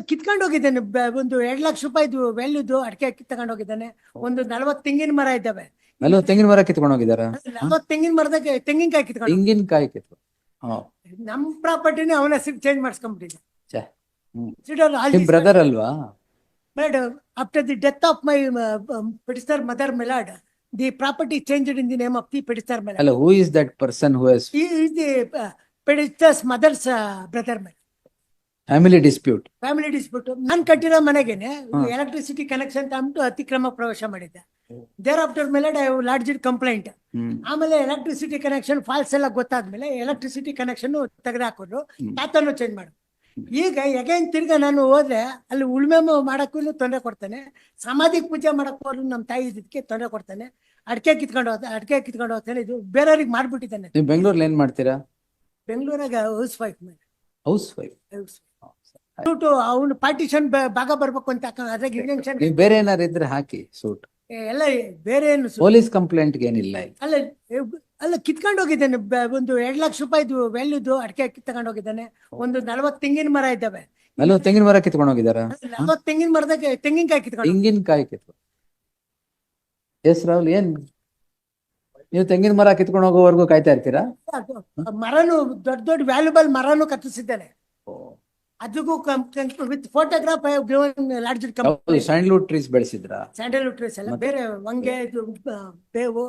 ಕಿತ್ಕೊಂಡು ಹೋಗಿದ್ದಾನೆ. ಒಂದು ಎರಡು ಲಕ್ಷ ರೂಪಾಯಿದು ವ್ಯಾಲ್ಯೂದು ಅಡಿಕೆ ತಗೊಂಡು ಹೋಗಿದ್ದಾನೆ. ಒಂದು ನಲವತ್ತು ತೆಂಗಿನ ಮರ ಇದ್ದಾವೆ. ಎಲ್ಲ ತೆಂಗಿನ ಮರ ಕಿತ್ಕೊಂಡು ಹೋಗಿದಾರ ನಲವತ್ತು ತೆಂಗಿನ ಮರದಾಗ ತೆಂಗಿನಕಾಯಿ ಕಿತ್ಕೊಂಡು ತೆಂಗಿನಕಾಯಿ ಕಿತ್ತು. ಹಾ. ನಮ್ ಪ್ರಾಪರ್ಟಿನೇ ಅವನ ಹೆಸರು ಚೇಂಜ್ ಮಾಡಿಸ್ಕೊಂಡ್ಬಿಟ್ಟಿದ್ದೆ. ಬ್ರದರ್ ಅಲ್ವಾ? Madam, after the death of my uh, mother my lord the property change in the name of the of my lord who is that person who has the is mother's brother petitioner's family dispute family dispute ನಾನು ಕಟ್ಟಿರೋ ಮನೆಗೆನೆ electricity connection ಅಂದ್ಬಿಟ್ಟು ಅತಿಕ್ರಮ ಪ್ರವೇಶ ಮಾಡಿದ್ದೆ. Thereafter ಮೇಲೆ lodge complaint ಆಮೇಲೆ electricity connection false ಎಲ್ಲ ಗೊತ್ತಾದ್ಮೇಲೆ ಎಲೆಕ್ಟ್ರಿಸಿಟಿ ಕನೆಕ್ಷನ್ ತೆಗೆದಾಕಿದ್ರು ಹ್ಮ್. ತಾತನ್ನು ಚೇಂಜ್ ಮಾಡು. ಈಗ ಎಗೈನ್ ತಿರ್ಗ ನಾನು ಹೋದ್ರೆ ಅಲ್ಲಿ ಉಳ್ಮೆ ಮಾಡಕ್ಕೂ ತೊಂದರೆ ಕೊಡ್ತಾನೆ. ಸಮಾಧಿ ಪೂಜೆ ಮಾಡಕ್ ಹೋದ್ರು ನಮ್ಮ ತಾಯಿ ಇದಕ್ಕೆ ತೊಂದರೆ ಕೊಡ್ತಾನೆ. ಅಡಿಕೆ ಕಿತ್ಕೊಂಡು ಹೋಗ್ತಾನೆ ಅಡಿಕೆ ಕಿತ್ಕೊಂಡು ಹೋಗ್ತಾನೆ. ಇದು ಬೇರೆಯವ್ರಿಗೆ ಮಾಡ್ಬಿಟ್ಟಿದ್ದಾನೆ. ಬೆಂಗಳೂರಲ್ಲಿ ಏನ್ ಮಾಡ್ತೀರಾ? ಬೆಂಗಳೂರಾಗ ಹೌಸ್ ವೈಫ್ ಹೌಸ್ ವೈಫ್ ಅವನು ಪಾರ್ಟಿಷನ್ ಭಾಗ ಬರ್ಬೇಕು ಅಂತ ಅದ್ರಾಗ ನೀವು ಬೇರೆ ಏನಾರು ಇದ್ರೆ ಹಾಕಿ ಸೂಟ್. ಎಲ್ಲ ಬೇರೆ ಏನು ಪೊಲೀಸ್ ಕಂಪ್ಲೇಂಟ್ ಏನಿಲ್ಲ ಅಲ್ಲ ಅಲ್ಲ ಕಿತ್ಕೊಂಡು ಹೋಗಿದ್ದಾನೆ ಒಂದು ಎರಡ್ ಲಕ್ಷ ರೂಪಾಯಿದು ವ್ಯಾಲ್ಯೂದು ಅಡಿಕೆ ಕಿತ್ಕೊಂಡು ಹೋಗಿದ್ದಾನೆ. ಒಂದು ನಲವತ್ತು ತೆಂಗಿನ ಮರ ಇದ್ದಾವೆ. ನಲವತ್ತು ತೆಂಗಿನ ಮರ ಕಿತ್ಕೊಂಡು ಹೋಗಿದಾರ ನಲವತ್ತು ತೆಂಗಿನ ಮರದಾಗ ತೆಂಗಿನಕಾಯಿ ಕಿತ್ಕೊಂಡು ತೆಂಗಿನಕಾಯಿ ಕಿತ್ಕೊ ಎಸ್ ರಾಹುಲ್ ಏನ್? ನೀವು ತೆಂಗಿನ ಮರ ಕಿತ್ಕೊಂಡು ಹೋಗೋವರೆಗೂ ಕಾಯ್ತಾ ಇರ್ತೀರಾ? ಮರನು ದೊಡ್ಡ ದೊಡ್ಡ ವ್ಯಾಲ್ಯೂಬಲ್ ಮರನು ಕತ್ತಿಸಿದ್ದಾನೆ ಅದಕ್ಕೂ with photograph lodge complaint sandalwood trees ಬೆಳೆಸಿದ್ರ? Sandalwood trees ಎಲ್ಲ. ಬೇರೆ ವಂಗೆ ಇದು ಬೇವು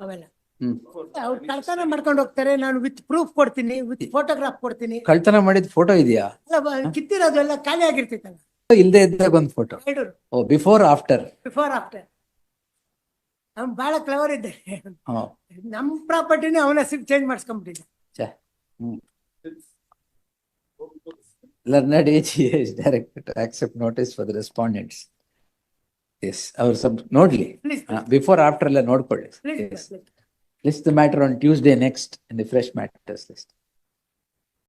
ಅವೆಲ್ಲ. ಹ್ಮ್. ಅವ್ರು ಕಳ್ತನ ಮಾಡ್ಕೊಂಡು ಹೋಗ್ತಾರೆ. ನಾನು ವಿತ್ ಪ್ರೂಫ್ ಕೊಡ್ತೀನಿ ವಿತ್ ಫೋಟೋಗ್ರಾಫ್ ಕೊಡ್ತೀನಿ. ಕಳ್ತನ ಮಾಡಿದ ಫೋಟೋ ಇದೆಯಾ? ಎಲ್ಲ ಬ- ಕಿತ್ತಿರೋದು ಎಲ್ಲ ಖಾಲಿ ಆಗಿರ್ತೈತಲ್ಲ ಇಲ್ದೇ ಇದ್ದಾಗ ಒಂದ್ ಫೋಟೋ ಓ ಬಿಫೋರ್ ಆಫ್ಟರ್ ಬಿಫೋರ್ ಆಫ್ಟರ್ ಅವ್ನು ಬಹಳ ಕ್ಲವರ್ ಇದ್ದೆ. ನಮ್ ಪ್ರಾಪರ್ಟಿನೇ ಅವನ ಹೆಸರು ಚೇಂಜ್ ಮಾಡಿಸ್ಕೊಂಡ್ಬಿಟ್ಟಿದ್ದೆ. Learned AGA is directed to accept notice for the respondents. Yes ಅವ್ರು ಸಬ್ ನೋಡ್ಲಿ ಪ್ಲೀಸ್ ಬಿಫೋರ್ ಆಫ್ಟರ್ ಎಲ್ಲ ನೋಡ್ಕೊಳ್ಳಿ. Please list the matter on Tuesday next in the fresh matters list